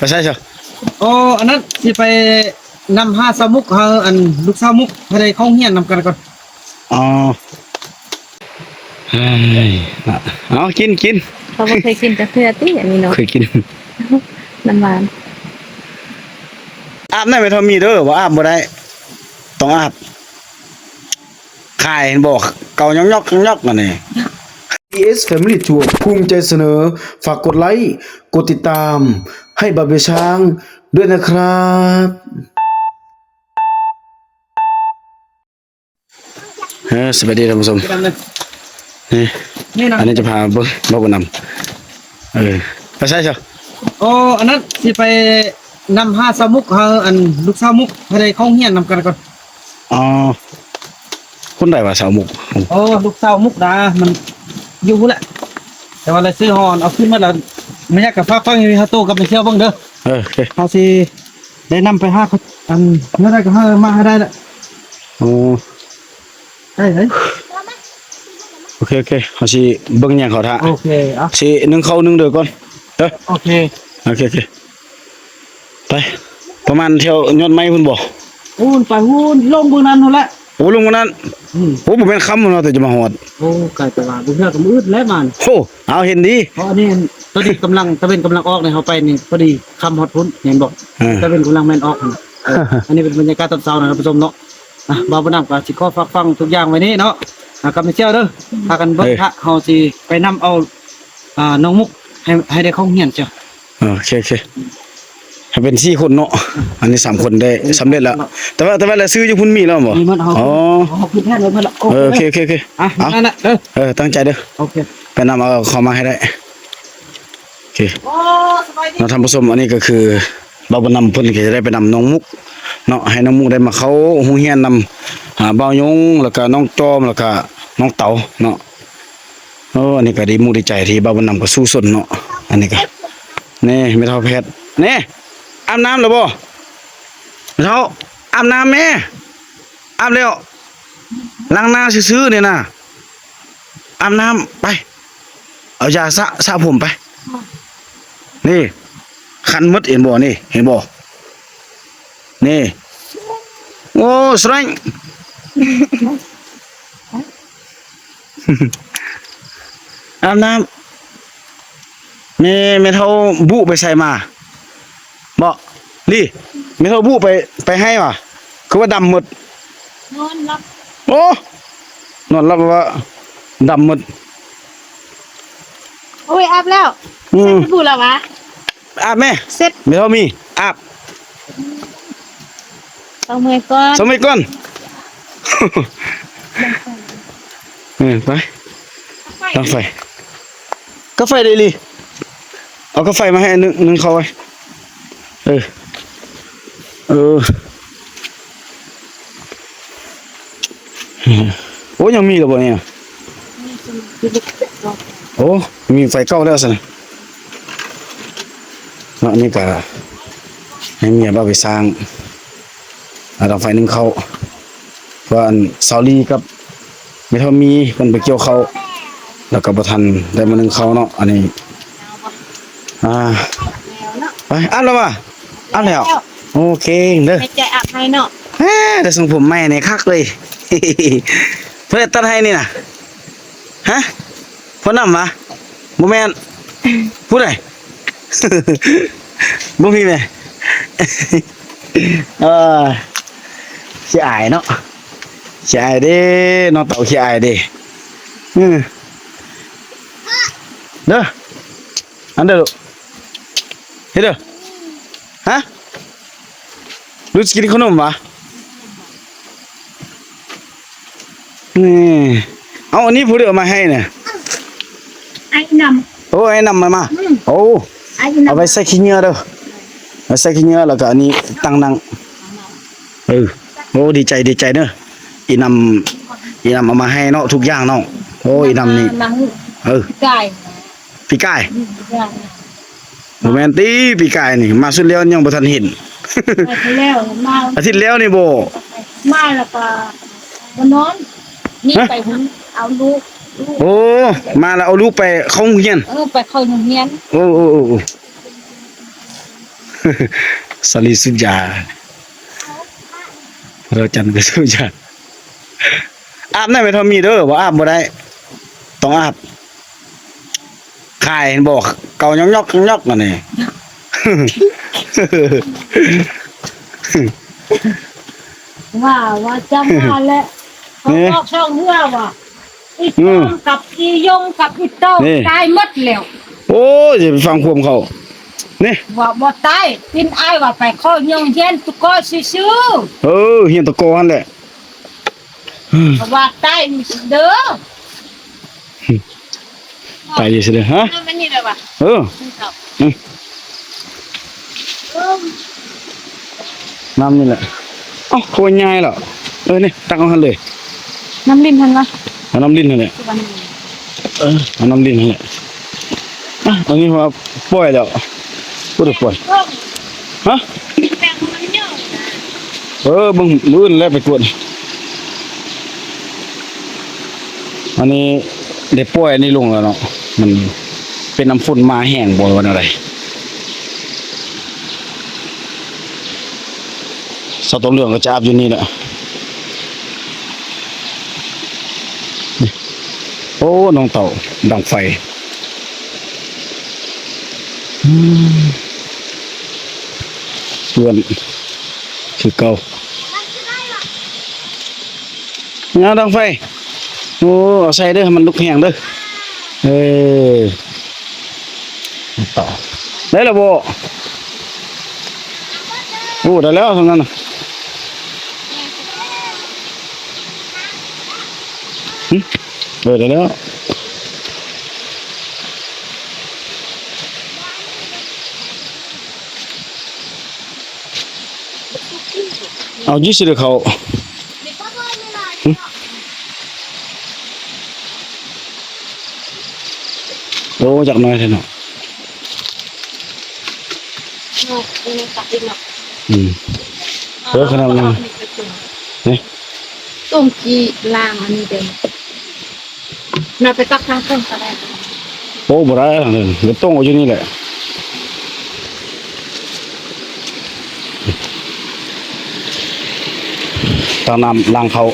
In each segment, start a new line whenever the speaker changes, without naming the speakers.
ไปใช่เชียว
โอ้อันนั้นสิไปนำห้าสาวมุกเฮาอันลูกสาวมุกให้ได้เข้าเฮียนนำกันก่อน
อ๋อเฮ้ยน่ะเอากินกิน
เขาบ่เคยกินแต่เพื่อติอันนี้เนาะ
เคยกิน
น้ำหวาน
อาบได้ไหมทอมมีเด้อว่าอาบบ่ได้ ต้องอาบขายเห็นบอกเกาย่องยอกย่องยอกกันนี่
ES Family Tour ภูมิใจเสนอ ฝากกดไลค์ กดติดตาม ให้บาเบช้างด้วยนะครับ
เออสวัสดีท่านผู้ชม
ไปนำเลย
นี่
นี่นะ
อันนี้จะพาเบิ่งบ่บ่นำเออไปใช่เชียว
โอ้อันนั้นสิไปนำห้าสาวมุกเฮาอันลูกสาวมุกให้ได้เข้าเฮียนนำกันก่อน
อ๋อคนใดว่าสาวมุก
โอ้ลูกสาวมุกดามันอยู่แหละแต่ว่าเลยซื้อฮอนเอาขึ้นมาแล้ว ไม่อยากกับฟ้าฟังอยู่เฮาโตกับไปเที่ยวเบ้างเด้อ
เออโอเค
เฮาสิได้นำไปห้าเขาอันเมื่อไรก็เฮามาให้ได้ละ
โอ้
ได้เลย
โอเคโอเคเขาสิเบิ่งหยังเขาท่า
โอเคอะ
สินึ่งข้าวนึ่งเด้อก่อนเด้อ
โอเค
โอเคโอเคไปประมาณเที่ยวยอดไม้พุ่นบ่
อูนไปอูนลงเบื้องนั้นนั่นแหละ
โอ้ลุงคนนั้น
อืม
โอ้บ่แม่นคำเนาะแต่จะมาฮอด
โอ้ไก่ตลาดบุญเพื่อกับมืดแล้วมัน
โอ้เอาเห็นดี
เพราะอันนี้ตอนนี้กำลังตะเวนกำลังออกในเขาไปนี่พอดีคำฮอดพุ้นเห็นบอก
เออ
ตะเวนกำลังแมนออกนั่นเอออันนี้เป็นบรรยากาศตอนเช้านะครับผู้ชมเนาะอะบ่าวบ่นำกับสิขอฝากฟังทุกอย่างไว้นี่เนาะอะกลับไปเที่ยวเด้อพากันเบิ่งพระเฮาสิไปนํเอาอ่าน้องมุกให้ให้ได้เข้าเฮียนจ้ะ
เออโอเคโอเคให้ เป็นสี่คนเนาะอันนี้สามคนได้สำเร็จแล้ว แต่ว่าแต่ว่าแล้วซื้ออยู่พุ่นมีแล้วบ่
มีมันเฮา
อ๋อ
เฮาขึ้นแท่นไว้เพิ่นละ
เออโอเคโอเคโอเค
อะ
เอา
นั่นน่ะเด้อ
เออตั้งใจเด้อ
โอเค
ไปนำเอาเข้ามาให้ได้โอเค
โอ้สบายดี
เราทำผสมอันนี้ก็คือเบาบนำเพิ่นก็จะได้ไปนำน้องมุกเนาะให้น้องมุกได้มาเข้าโรงเรียนนำหาเบายงแล้วก็น้องจอมแล้วก็น้องเต๋าเนาะโอ้อันนี้ก็ดีมุกดีใจที่เบาบนำก็สู้สนเนาะอันนี้ก็นี่ไม่เท่าแพทย์นี่ อาบน้ำแล้วบ่ไม่เท่าอาบน้ำแม่อาบแล้วล้างหน้าซื่อๆเนี่ยนะอาบน้ำไป เอายาสระสระผมไป นี่คันหมดเห็นบ่นี่ เห็นบ่นี่โอ้สไลงอาบน้ำแม่แม่เท่าบุไปใส่มา บ่นี่แม่เท่าบุไปไปให้ว่ะคือว่าดำหมด
นอนรับ
โอ้นอนรับว่าดำหมด
โอ้ยอาบแล้ว
อืม
พูดแล้ววะ
อาบแม่
เสร็จ
แม่เท่ามีอาบ
เอามือก่อน
สมัยก่อน เออไปตั้งไฟกาแฟได้ลีเอากาแฟมาให้อันหนึงหนึงเขาไว้เออ เออ โอ้ยังมีเหรอบ่เนี่ย โอ้ มีไฟเก่าแล้วสินะเนาะนี่ก็ให้เมียบ้าไปสร้างอาดอกไฟหนึ่งเขาเพราะอันซาลีกับไม่เท่ามีเพิ่นไปเกี่ยวเขาแล้วก็บ่ทันได้มาหนึ่งเขาเนาะอันนี้ อ่า ไปอันแล้วว่ะอันแล้ว โอเคเด้อ
ให้ใจอาบให้เนาะ
แหม่แต่ทรงผมใหม่ในคักเลย เพื่อตัดให้นี่นะฮะพ่อนำวะบ่แม่นผู้ใดบ่มีแม่เออขี้อายเนาะขี้อายเด้น้องเต่าขี้อายเด้อืมเด้ออันเด้อลูกเฮ็ดเด้อ ฮะรู้จะกินขนมวะนี่เอาอันนี้ผู้เดียวมาให้เนี่ย
ไอ้น
โอ้ยนำมามาโอ้ำ
ไอ้น
เอาไปใส่ขี้เหงื่อเด้อเอาใส่ขี้เหงื่อแล้วก็อันนี้ตั้งนั่งเออโอ้ดีใจดีใจเด้ออีนำอีนำเอามาให้เนาะทุกอย่างเนาะโอ้อีนำนี่
มัง
เออ
ไก่
ปีกาย
ไก่
โมเมนตีปีกายนี่ มาสุดแล้วยังบ่ทันเห็น
ไปแล้วมา
อาทิตย์แล้วนี่โบ
มาแล้วก็มานอนนี่ไปหุ่นเอาลูกลูก
โอ้ มาแล้วเอาลูกไปเข้าโรงเรียน
เออไปเข้าโรงเรียน
โอ้โอ้โอ้โอ้ สลีสุจาเราจันทร์กับสุจาอาบได้ไหมทอมมีเด้อบ่อาบบ่ได้ ต้องอาบขายเห็นบอก เกายอกยอกยอกนั่นนี่
ว่าว่าจำมาแล้วเขาบอกช่องเมื่อว่าอีตองกับอียงกับอีโต้ตายหมดแล้ว
โอ้ยอย่าไปฟังความเขานี่
ว่าบ่ตายกินอ้ายว่าไปเข้ายงเย็นตุกอซื่อ
เออเฮียนตะโกนแหละ
ๆเพราะว่าตายมีเด้อ
ตายอยู่สิเด้อฮะ
นั่นมันนี่เลยว่ะ
เออ
ครับ
น้ำนี่แหละเอ้าโคตรง่ายเหรอเออนี่ตักเอาหันเลย
น้ำลิ้นทันวะ
เอาน้ำลิ้นนั่นแหละ
วันนี้
เออเอาน้ำลิ้นนั่นแหละอะอันนี้ว่าปล่อยแล้วพูดถึงปล่อยฮะ
แป้งมันเยอะนะ
เออเบึงมื้อนแล้วไปกวดอันนี้ได้ปล่อยอันนี้ลงแล้วเนาะ มันเป็นน้ำฝนมาแห้งบ่วันอะไรสตองเหลืองก็จะอาบอยู่นี่แหละนี่โอ้ น้องเต่าดังไฟอืมส่วนคือเก่างาดังไฟ โอ้ เอาใส่เด้อให้มันลุกแห้งเด้อ เออต่อได้แล้วบ่โอ้ได้แล้วทั้งนั้นน่ะหึเออได้แล้วเอายี่สิบเดียวเขา โอ้จากหน้อยเท่านั้น
เนาะเป็นตักอีกเนาะ
อืม เออขนาดนั้นนี่
ต้มจีล่างอันนี้เดิมน่าไปตักทางต้นก็ได้
โอ้บ่ได้ทางนั้นเดี๋ยวต้องเอาอยู่นี่แหละตางน้ำล้างเขา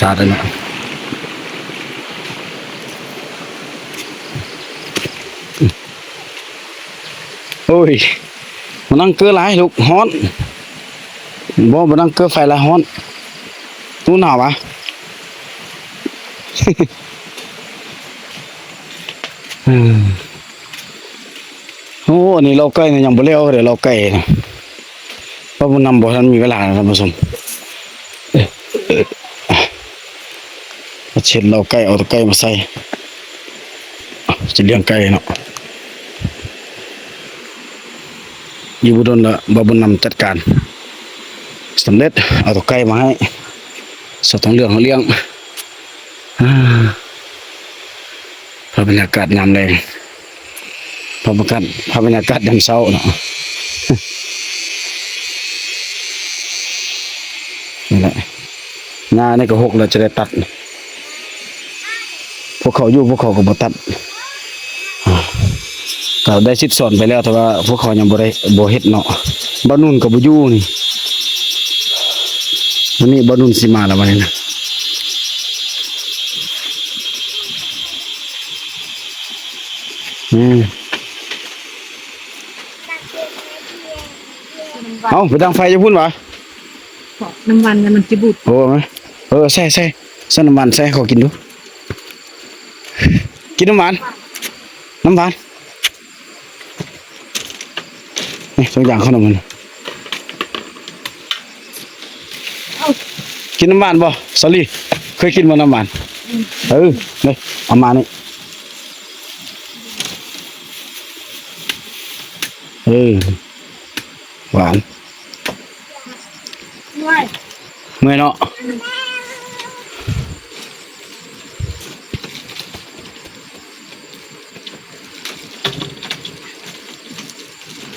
สาดเลยนะโอ้ยมันนั่งเกลือหลายลูกฮ้อนบ่มันนั่งเกลือไฟหลายฮ้อนตู้หนาวะอืมโอ้นนี้เราใกล้เนี่ยยังบ่เลี้ยวเดี๋ยวเราใกล้นะเพราะมันนำบ่ทันมีเวลานะท่านผู้ชมเอ้ยเอ้ยอะมา เช็ดเราใกล้เอาตะไก่มาใส่อะจะเลี้ยงไก่เนาะอยู่บุดนละบ่บุญนำจัดการสำเร็จเอาตะไก่มาให้สดต้องเรื่องเขาเลี้ยงอ่าพาบรรยากาศยามแรงพาบรรยากาศพาบรรยากาศยามเช้าเนาะนี่แหละงานนี่ก็หกเราจะได้ตัดพ วกเขาอยู่พวกเขาก็บ่ตัดอ่าก็ได้สิทธิ์สอนไปแล้วแต่ว่าพวกเขายังบ่ได้บ่เฮ็ดเนาะบ้านนุ่นก็บ่อยู่นี่วันนี้บ้านนุ่นสิมาแล้ววันนี้นะอืมเอาไปดังไฟจะพุ่นวะ
น้ำมันมันจะบุด
โอ้ไหมเออใส่ใส่ใส่น้ำมันใส่ขอกินดู กินน้ำมันน้ำมันนี่ตัวอย่างขนมมันกินน้ำมันบ่สลีเคยกินบ่น้ำมันเออนี่เอามานี่เออหวาน
ด้วย
เมื่อยเนาะ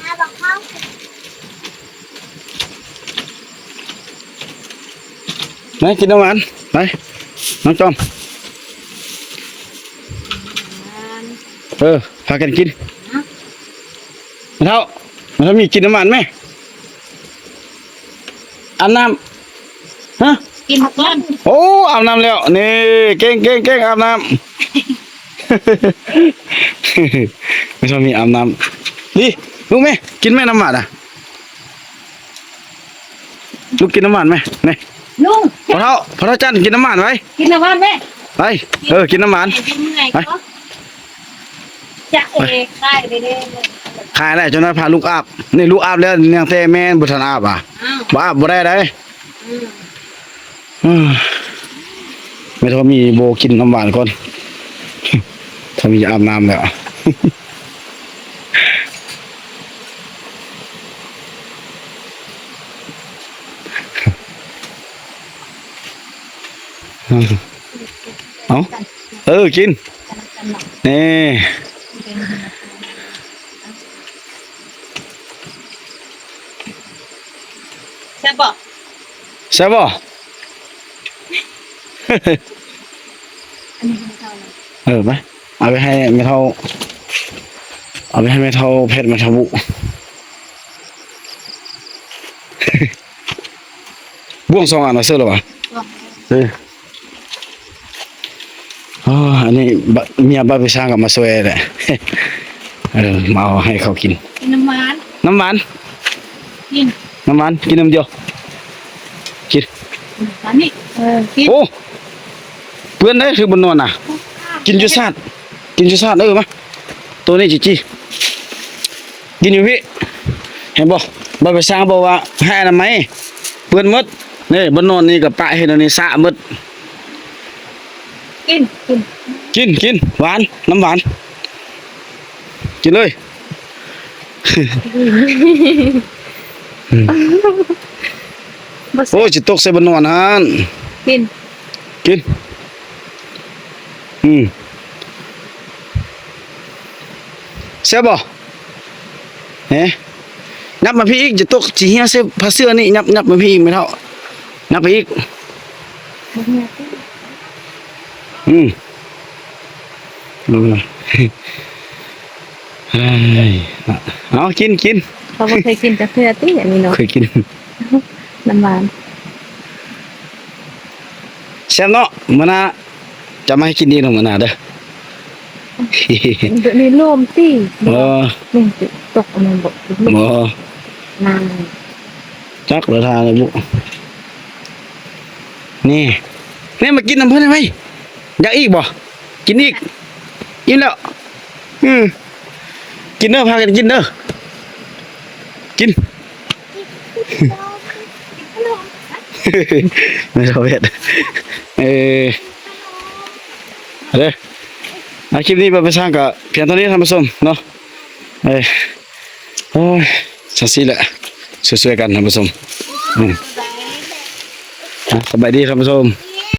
อาบักข้าว
ไหน กินน้ำหวานไหนน้องจอม เออพากันกินมาเท่ามาเท่ามีกินน้ำมันไหมอาบน้ำฮะ
กินก่อน
โอ้อาบน้ำแล้วนี่เก่งเก่งเก่งอาบน้ำไม่ชอบมีอาบน้ำดิลูกไหมกินไหมน้ำมันอะลูกกินน้ำมันไหมนี่
ลุง
พอเท่าพอเท่าจันกินน้ำมันไว้
กินน้ำมันไหม
ไปเออกินน้ำมัน
กินเมื่อยก็จะเอกได้เลยเด้
ขายได้จนนั้นพาลูกอาบนี่ลูกอาบแล้วยังแต่แม่นบุทันอาบอะ
อ้าว
บ่อาบบ่ได้ได้
อืม
อืมไม่ต้องมีโบกินน้ำหวานก่อนถ้ามีอาบน้ำแล้ว เอาเออกินนี่
ใช่บอก
ใช่ป่ะเออไปเอาไปให้ไม่เท่าเอาไปให้ไม่เท่าเพชรไม่เท่าบุบ่วงสองอันมาเสื้อหรอวะเออ อ๋ออันนี้บะเมียบ้าไปสร้างกับมาสวยแหละเออมาเอาให้เขากิน
กินน้ำมัน
น้ำหวาน
กิน
น้ำหวานกินน้ำเดียวกิน
อันนี้เออกิน
โอ้เพื่อนได้คือบนนอนน่ะ กินจุซาดกินจุซาดเออมาตัวนี้จีจีกินอยู่พี่เห็นบ่บ่ไปสร้างบอกว่าให้อนามัยเพื่อนหมดนี่บนนอนนี่กับปะเห็นอันนี้สะหมด
กินกิน
กินกินหวานน้ำหวาน กินเลย
บ่
โอ้ยจะตกใส่บนนอนฮัน
กิน
กินอืมเสียบ่เฮ้นับมาพี่อีกจะตกจีเฮียเสื้อผ้าเสื้อนี่นับนับมาพี่อีกไม่เท่านับไปอีก อืมดูเลยเฮ้ยเอากินกิน
เขาบ่เคยกินแต่เพื่อตี้อันนี้เนาะ
เคยกิน
น้ำมัน
แซ่บเนาะมื้อหน้าจะมาให้กินดีเนาะมื้อหน้าเด้อ
เดี๋ยวนี้ลมตี้
เออ
นี่ตกมันบ่
บ่
นาน
จักเหลือทางเลยบุนี่นี่มากินน้ำเพิ่นได้ไหม อยากอีกบ่กินอีกกินแล้ว อืมกินเด้อพากันกินเด้อกินไม่ชอบเผ็ดเออเอาเด้อคลิปนี้ไปไปสร้างกับเพียงเท่านี้ท่านผู้ชมเนาะเอ้ยโอ้ยสักสิแหละช่วยๆกันท่านผู้ชมสบายดีท่านผู้ชม